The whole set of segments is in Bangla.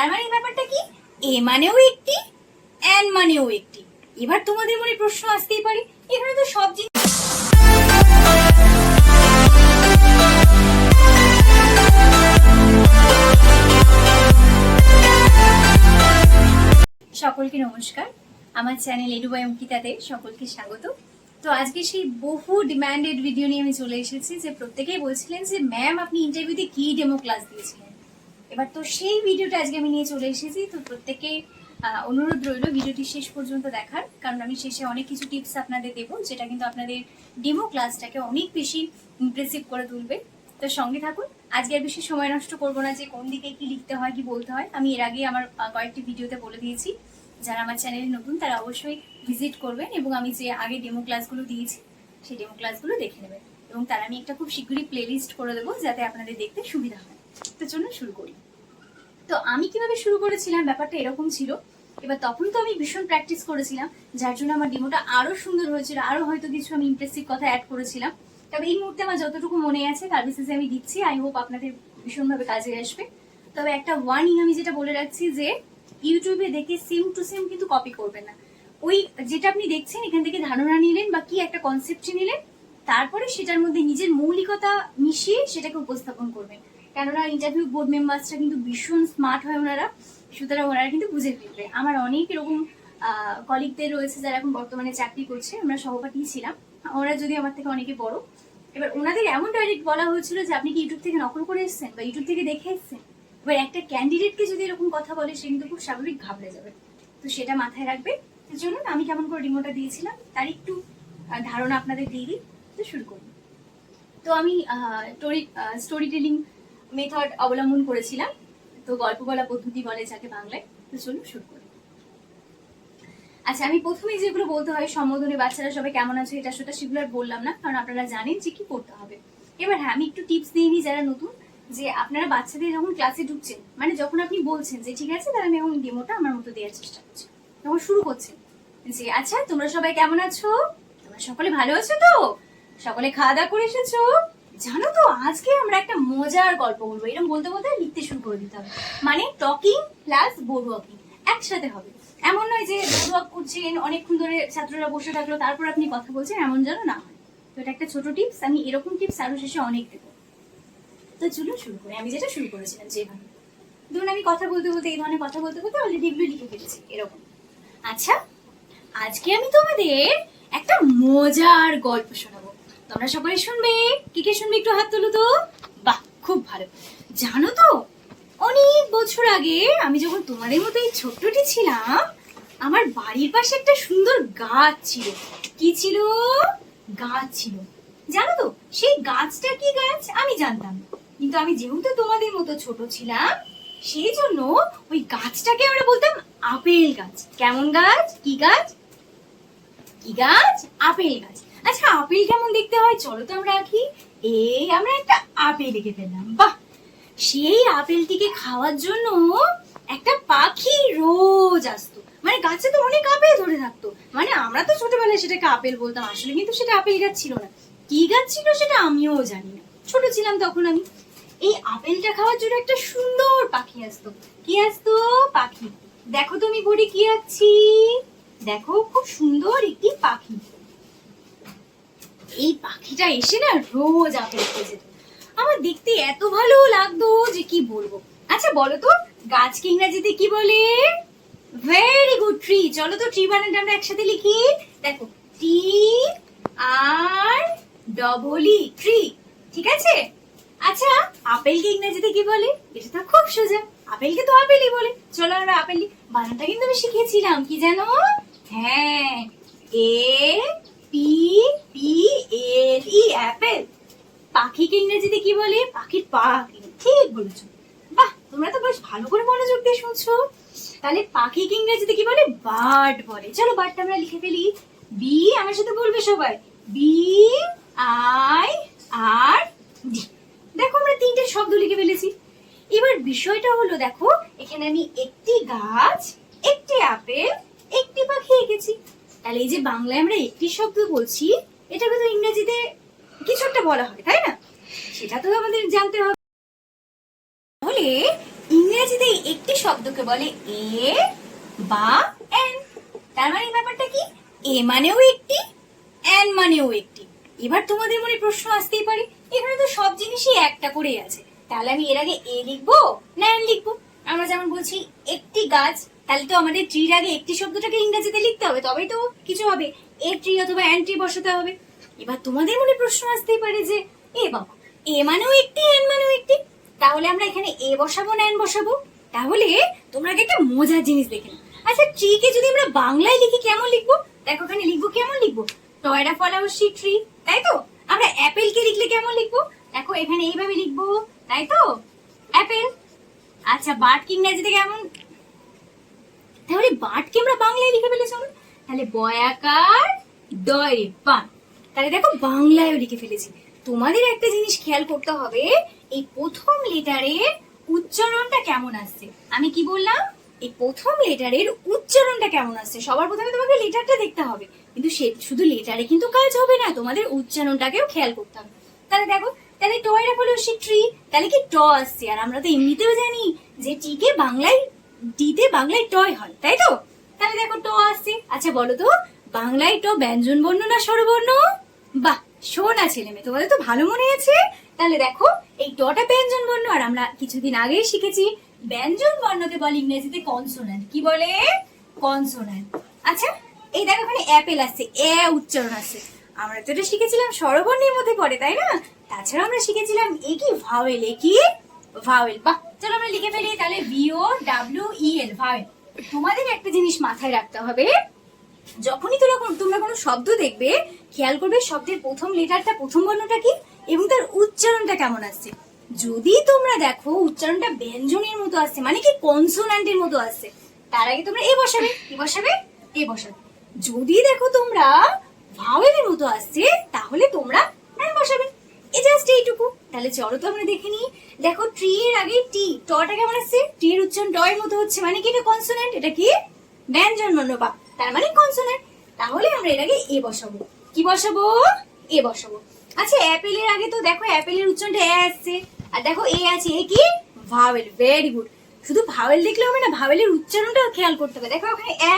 তার মানে ব্যাপারটা কি? এ মানেও একটি, এন মানেও একটি। এবার তোমাদের মনে প্রশ্ন আসতেই পারে, এখানে তো সব জিনিস সকলকে নমস্কার। আমার চ্যানেল এডুবাই অঙ্কিতাতে সকলকে স্বাগত। তো আজকে সেই বহু ডিমান্ডেড ভিডিও নিয়ে আমি চলে এসেছি যে প্রত্যেকেই বলছিলেন যে ম্যাম আপনি ইন্টারভিউতে কি ডেমো ক্লাস দিয়েছিলেন? এবার তো সেই ভিডিওটা আজকে আমি নিয়ে চলে এসেছি, তো প্রত্যেকে অনুরোধ রইল ভিডিওটি শেষ পর্যন্ত দেখার, কারণ আমি শেষে অনেক কিছু টিপস আপনাদের দেবো, যেটা কিন্তু আপনাদের ডেমো ক্লাসটাকে অনেক বেশি ইমপ্রেসিভ করে তুলবে। তো সঙ্গে থাকুন, আজকে আর বেশি সময় নষ্ট করব না যে কোন দিকে কি লিখতে হয়, কি বলতে হয়। আমি এর আগে আমার কয়েকটি ভিডিওতে বলে দিয়েছি, যারা আমার চ্যানেলে নতুন তারা অবশ্যই ভিজিট করবেন এবং আমি যে আগে ডেমো ক্লাসগুলো দিয়েছি, সেই ডেমো ক্লাসগুলো দেখে নেবেন। এবং তার আমি একটা খুব শীঘ্রই প্লেলিস্ট করে দেবো, যাতে আপনাদের দেখতে সুবিধা হয়। তো চলুন শুরু করি। তো আমি কীভাবে শুরু করেছিলাম? ব্যাপারটা এরকম ছিল। এবার তখন তো আমি ভীষণ প্র্যাকটিস করেছিলাম, যার জন্য আমার ডেমোটা আরও সুন্দর হয়েছিল, আরও হয়তো কিছু আমি ইমপ্রেসিভ কথা অ্যাড করেছিলাম। তবে এই মুহূর্তে আমার যতটুকু মনে আছে তার বেসিসে আমি দিচ্ছি। আই হোপ আপনাদের ভীষণভাবে কাজে আসবে। তবে একটা ওয়ার্নিং আমি যেটা বলে রাখছি যে ইউটিউবে দেখে সেম টু সেম কিন্তু কপি করবেন না। ওই যেটা আপনি দেখছেন, এখান থেকে ধারণা নিলেন বা কি একটা কনসেপ্ট নিলেন, তারপরে সেটার মধ্যে নিজের মৌলিকতা মিশিয়ে সেটাকে উপস্থাপন করবেন। কেননা ইন্টারভিউ বোর্ড মেম্বার্সরা কিন্তু ভীষণ স্মার্ট হয় ওনারা। সুতরাং ওনারা কিন্তু বুঝে ফেলবে। আমার অনেক এরকম কলিগদের রয়েছে যারা এখন বর্তমানে চাকরি করছে। আমরা সহপাঠী ছিলাম। ওরা যদি আমার থেকে অনেকে বড়। এবার ওনাদের এমন ডাইরেক্ট বলা হয়েছিল যে, আপনি কি ইউটিউব থেকে নকল করে এসেছেন বা ইউটিউব থেকে দেখে এসেছেন? এবার একটা ক্যান্ডিডেটকে যদি এরকম কথা বলে, সে কিন্তু খুব স্বাভাবিক ঘাবড়ে যাবে। তো সেটা মাথায় রাখবে। চলুন, আমি কেমন করে রিমোটটা দিয়েছিলাম, তার একটু ধারণা আপনাদের দিয়ে দিই। তো শুরু করুন তো আমি স্টোরি টেলিং মেথড অবলম্বন করেছিলাম। তো গল্প বলা পদ্ধতি বলে যাকে বাংলায়। তো চলুন শুরু করি। আচ্ছা আমি প্রথমে যেগুলো বলতে হয়, সম্বোধনে বাচ্চারা সবাই কেমন আছে, এটা সেটা সেগুলো আর বললাম না, কারণ আপনারা জানেন যে কি করতে হবে। এবার হ্যাঁ আমি একটু টিপস দিয়ে নিই যারা নতুন, যে আপনারা বাচ্চাদের যখন ক্লাসে ঢুকছেন মানে যখন আপনি বলছেন যে, ঠিক আছে, তাহলে আমি এখন ডেমোটা আমার মতো দেওয়ার চেষ্টা করছি। তখন শুরু করছেন যে আচ্ছা তোমরা সবাই কেমন আছো? তোমরা সকলে ভালো আছো তো? সকলে খাওয়া দাওয়া করে এসেছ? জানো তো আজকে আমরা একটা মজার গল্প বলব। এরকম বলতে বলতে লিখতে শুরু করে দিতে হবে। মানে টকিং প্লাস বোর্ড ওয়াকিং একসাথে হবে। এমন নয় যে বোর্ড ওয়াক করছেন, অনেকক্ষণ ধরে ছাত্ররা বসে থাকল, তারপর আপনি কথা বলছেন, এমন যেন না হয়। তো এটা একটা ছোট টিপস আমি এরকম টিপস আরও শেষে অনেক দেবো। তো চলুন শুরু করি। আমি যেটা শুরু করেছিলাম যেভাবে। ধরুন আমি কথা বলতে বলতে, এই ধরনের কথা বলতে বলতে অলরেডি এগুলো লিখে ফেলেছি, এরকম। আচ্ছা আজকে আমি তোমাদের একটা মজার গল্প শোনাবো। তোমরা সকলে শুনবে? কে কে শুনবে? একটু হাত তুলো তো। বাহ, খুব ভালো। জানো তো, অনেক বছর আগে আমি যখন তোমাদের মতো এই ছোট্টটি ছিলাম, আমার বাড়ির পাশে একটা সুন্দর গাছ ছিল। কি ছিল? গাছ ছিল। জানো তো, সেই গাছটা কি গাছ? আমি জানতাম। কিন্তু আমি যেহেতু তোমাদের মতো ছোট ছিলাম, সেই জন্য ওই গাছটাকে আমরা বলতাম আপেল গাছ। কেমন গাছ? কি গাছ? কি গাছ? আপেল গাছ। আচ্ছা আপেল কেমন দেখতে হয়? চলো তো আমরা আঁকি। এই আমরা একটা আপেল এঁকে ফেললাম। বাহ! সেই আপেলটিকে খাওয়ার জন্য একটা পাখি রোজ আসতো। মানে গাছে তো অনেক আপেল ধরে থাকতো। মানে আমরা তো ছোটবেলায় সেটাকে আপেল বলতাম, আসলে কিন্তু সেটা আপেল গাছ ছিল না। কি গাছ ছিল সেটা আমিও জানি না। ছোট ছিলাম তখন আমি। এই আপেলটা খাওয়ার জন্য একটা সুন্দর পাখি আসতো। কি আসতো? পাখি। দেখো তুমি বড়ি কি আছি দেখো, খুব সুন্দর একটি পাখি। এই পাখিটা এসে না রোজ আপেল খেয়ে যেত। আমার দেখতে এত ভালো লাগতো যে কি বলব। আচ্ছা বলো তো, গাছকে ইংরেজিতে কি বলে? ভেরি গুড ট্রি চলো তো ট্রি বানানটা আমরা একসাথে লিখি। দেখো টি আর ডবল ই ট্রি ঠিক আছে? আচ্ছা আপেলকে ইংরেজিতে কি বলে? এটা তো খুব সোজা। আপেলকে তো আপেলই বলে। চলো আমরা আপেল বানানটা কিন্তু আমি শিখেছিলাম, কি জানো? হ্যাঁ A P P L E apple পাখিকে ইংরেজিতে কি বলে? পাখির পাখি ঠিক বলেছ। বাহ, তোমরা তো বেশ ভালো করে মনোযোগ দিয়ে শুনছো। তাহলে পাখিকে ইংরেজিতে কি বলে? বার্ড বলে। চলো বার্ডটা আমরা লিখে ফেলি। বি আমার সাথে বলবে সবাই। বি আই আর ডি দেখো, আমরা তিনটে শব্দ লিখে ফেলেছি। এবার বিষয়টা হলো, দেখো, এখানে আমি একটি গাছ, একটি আপেল, একটি পাখি এঁকেছি। তাহলে এই যে বাংলায় আমরা একটি শব্দ বলছি, এটাকে তো ইংরেজিতে কিছু একটা বলা হয়, তাই না? সেটা তো আমাদের জানতে হবে। তাহলে ইংরেজিতে একটি শব্দকে বলে এ বা এন। তার মানে ব্যাপারটা কি? এ মানেও একটি, এন মানেও একটি। এবার তোমাদের মনে প্রশ্ন আসতেই পারে, এখানে তো সব জিনিসই একটা করেই আছে। তাহলে আমি এর আগে এ লিখব না এন লিখব? আমরা যেমন বলছি, একটি গাছ তাহলে তো আমাদের ট্রির আগে একটি শব্দটাকে ইংরেজিতে লিখতে হবে, তবেই তো কিছু হবে। এ ট্রি অথবা এন ট্রি বসাতে হবে। এবার তোমাদের মনে প্রশ্ন আসতেই পারে যে, এ বাবা, এ মানেও একটি এন মানেও একটি। তাহলে আমরা এখানে এ বসাবো না এন বসাবো। তাহলে তোমরা আগে একটা মজার জিনিস দেখে নাও। আচ্ছা ট্রিকে যদি আমরা বাংলায় লিখি, কেমন লিখব? দেখো এখানে লিখব, কেমন লিখব? টয়রা ফলাওয়ার্সি ট্রি, তাই তো? আমরা অ্যাপেলকে লিখলে কেমন লিখব? দেখো, এখানে এইভাবে লিখব, তাই তো? অ্যাপেল। আচ্ছা বার্ড ইংরেজিতে কেমন তাহলে বার্ডকে আমরা বাংলায় লিখে ফেলেছি আমরা। তাহলে বয়াকার ডয় পান তাহলে দেখো বাংলায়ও লিখে ফেলেছি। তোমাদের একটা জিনিস খেয়াল করতে হবে, এই প্রথম লেটারের উচ্চারণটা কেমন আসছে? আমি কি বললাম? এই প্রথম লেটারের উচ্চারণটা কেমন আসছে? সবার প্রথমে তোমাকে লেটারটা দেখতে হবে। কিন্তু সে শুধু লেটারে কিন্তু কাজ হবে না, তোমাদের উচ্চারণটাকেও খেয়াল করতে হবে। তাহলে দেখো, তাহলে টয়রা হলো সে ট্রি, তাহলে কি ট আসছে? আর আমরা তো এমনিতেও জানি যে টিকে বাংলায় ডিতে বাংলায় টয় হয়, তাই তো? তাহলে দেখো ট আসছে। আচ্ছা বলো তো, বাংলায় ট ব্যঞ্জন বর্ণ না স্বরবর্ণ বাহ শোনা ছেলে মেয়ে, তোমাদের তো ভালো মনে আছে। তাহলে দেখো, এই টটা ব্যঞ্জন বর্ণ, আর আমরা কিছুদিন আগেই শিখেছি ব্যঞ্জন বর্ণকে বলে ইংরেজিতে কনসোন্যান্ট কি বলে? কনসোন্যান্ট আচ্ছা এই দেখো এখানে অ্যাপেল আসছে, এ উচ্চারণ আছে আমরা তো এটা শিখেছিলাম স্বরবর্ণের মধ্যে পড়ে, তাই না? তাছাড়া আমরা শিখেছিলাম এ কি? ভাওয়েল এ কি? ভাওয়েল। বাহ, চলো আমরা লিখে ফেলি তাহলে ভিও ডাব্লিউ ই এল ভাওয়েল। তোমাদের একটা জিনিস মাথায় রাখতে হবে, যখনই তোমরা তোমরা কোনো শব্দ দেখবে, খেয়াল করবে শব্দের প্রথম লেটারটা, প্রথম বর্ণটা কি, এবং তার উচ্চারণটা কেমন আসছে। যদি তোমরা দেখো উচ্চারণটা ব্যঞ্জনের মতো আসছে মানে কি কনসোনান্টের মতো আসছে, তার আগে তোমরা এ বসাবে কি বসাবে, এ বসাবে। যদি দেখো তোমরা ভাওয়েলের মতো আসছে, তাহলে তোমরা এন বসাবে। এ জাস্ট এইটুকু। তাহলে চলো তো আমরা দেখে নিই। দেখো ট্রি এর আগে টি টটা কেমন আসছে? টি এর উচ্চারণ ড এর মতো হচ্ছে। মানে কি এটা কনসোনেন্ট এটা কি? ব্যঞ্জন বা তার মানে কনসোনেন্ট তাহলে আমরা এর আগে এ বসাবো। কি বসাবো? এ বসাবো। আচ্ছা অ্যাপেলের আগে তো দেখো অ্যাপেলের উচ্চারণটা এ আসছে। আর দেখো এ আছে, এ কি? ভাওয়েল ভেরি গুড শুধু ভাওয়েল দেখলে হবে না ভাওয়েলের উচ্চারণটাও খেয়াল করতে হবে। দেখো ওখানে এ,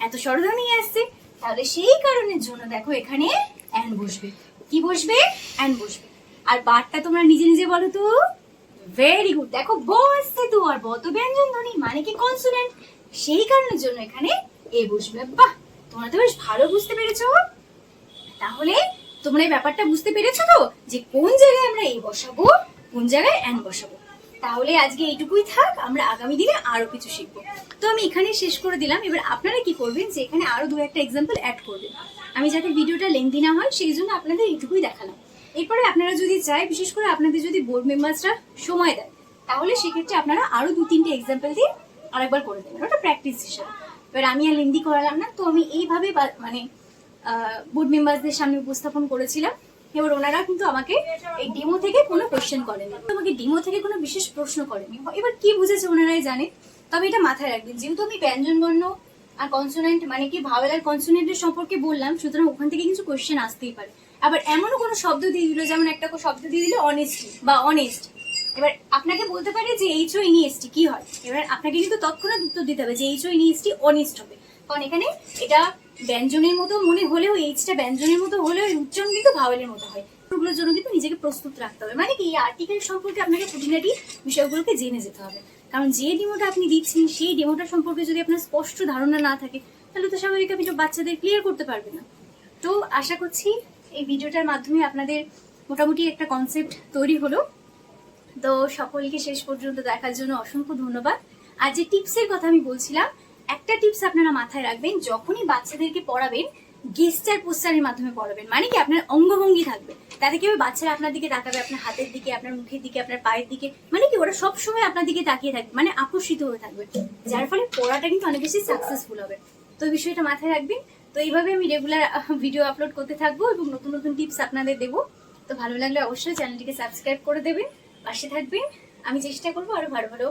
এত স্বরধ্বনি আসছে। তাহলে সেই কারণের জন্য দেখো এখানে অ্যান বসবে। কি বসবে? অ্যান বসবে। আর বারটা তোমরা নিজে নিজে বলো তো? ভেরি গুড দেখো ব আসছে তো আর বত ব্যঞ্জন ধ্বনি মানে কি কনসোনেন্ট সেই কারণের জন্য এখানে এ বসবে। বাহ, তোমরা তো বেশ ভালো বুঝতে পেরেছ। তাহলে তোমরা এই ব্যাপারটা বুঝতে পেরেছ তো যে কোন জায়গায় আমরা এই বসাবো, কোন জায়গায় অ্যান বসাবো? তাহলে আজকে এইটুকুই থাক, আমরা আগামী দিনে আরও কিছু শিখব। তো আমি এখানে শেষ করে দিলাম। এবার আপনারা কি করবেন যে এখানে আরও দু একটা এক্সাম্পল অ্যাড করবেন। আমি যাতে ভিডিওটা লেংদি না হয়, সেই জন্য আপনাদের এইটুকুই দেখালাম। এরপরে আপনারা যদি চাই, বিশেষ করে আপনাদের যদি বোর্ড মেম্বার্সরা সময় দেয়, তাহলে সেক্ষেত্রে আপনারা আরও দু তিনটে এক্সাম্পল দিয়ে আরেকবার করে দেবেন। ওটা প্র্যাকটিস হিসাবে। এবার আমি আর লেন্দি করালাম না, তো আমি এইভাবে মানে বোর্ড মেম্বারদের সামনে উপস্থাপন করেছিলাম। এবার ওনারা কিন্তু আমাকে এই ডেমো থেকে কোনো কোশ্চেন করেনি, আমাকে ডেমো থেকে কোনো বিশেষ প্রশ্ন করেনি। এবার কি বুঝেছে ওনারাই জানে, তবে এটা মাথায় রাখবেন। যেহেতু আমি ব্যঞ্জন বর্ণ আর কনসোনেন্ট মানে কি ভাওয়েল আর কনসোনেন্টের সম্পর্কে বললাম, সুতরাং ওখান থেকে কিছু কোশ্চেন আসতেই পারে। আবার এমনও কোনো শব্দ দিয়ে দিল যেমন একটা শব্দ দিয়ে দিল অনেস্টি বা অনেস্ট এবার আপনাকে বলতে পারে যে এইচ ও ইনিএসটি কি হয়? এবার আপনাকে কিন্তু তৎক্ষণাৎ উত্তর দিতে হবে যে এইচ ও ইনিএসটি অনেস্ট হবে। কারণ এখানে এটা ব্যঞ্জনের মতো মনে হলেও এইচটা ব্যঞ্জনের মতো হলেও উচ্চারণ কিন্তু ভাওয়েলের মতো হয়। ওগুলোর জন্য কিন্তু নিজেকে প্রস্তুত রাখতে হবে। মানে কি? এই আর্টিকেল সম্পর্কে আপনাকে খুঁটিনাটি বিষয়গুলোকে জেনে যেতে হবে। কারণ যে ডেমোটা আপনি দিচ্ছেন, সেই ডেমোটা সম্পর্কে যদি আপনার স্পষ্ট ধারণা না থাকে, তাহলে তো স্বাভাবিক আপনি বাচ্চাদের ক্লিয়ার করতে পারবেন না। তো আশা করছি এই ভিডিওটার মাধ্যমে আপনাদের মোটামুটি একটা কনসেপ্ট তৈরি হলো। তো সকলকে শেষ পর্যন্ত দেখার জন্য অসংখ্য ধন্যবাদ। আর যে টিপসের কথা আমি বলছিলাম, একটা টিপস আপনারা মাথায় রাখবেন, যখনই বাচ্চাদেরকে পড়াবেন গেস্টার পোস্টারের মাধ্যমে পড়াবেন। মানে কি আপনার অঙ্গভঙ্গি থাকবে। তাতে কি হবে? বাচ্চারা আপনার দিকে তাকাবে, আপনার হাতের দিকে, আপনার মুখের দিকে, আপনার পায়ের দিকে। মানে কি, ওরা সবসময় আপনার দিকে তাকিয়ে থাকবে মানে আকর্ষিত হয়ে থাকবে। যার ফলে পড়াটা কিন্তু অনেক বেশি সাকসেসফুল হবে। তো বিষয়টা মাথায় রাখবেন। তো এইভাবে আমি রেগুলার ভিডিও আপলোড করতে থাকব এবং নতুন নতুন টিপস আপনাদের দেবো। তো ভালো লাগলে অবশ্যই চ্যানেলটিকে সাবস্ক্রাইব করে দেবেন, পাশে থাকবেন। আমি চেষ্টা করব আরও ভালো ভালো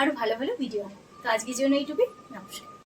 আরও ভালো ভালো ভিডিও। তো আজকের জন্য এইটুকুই। নমস্কার।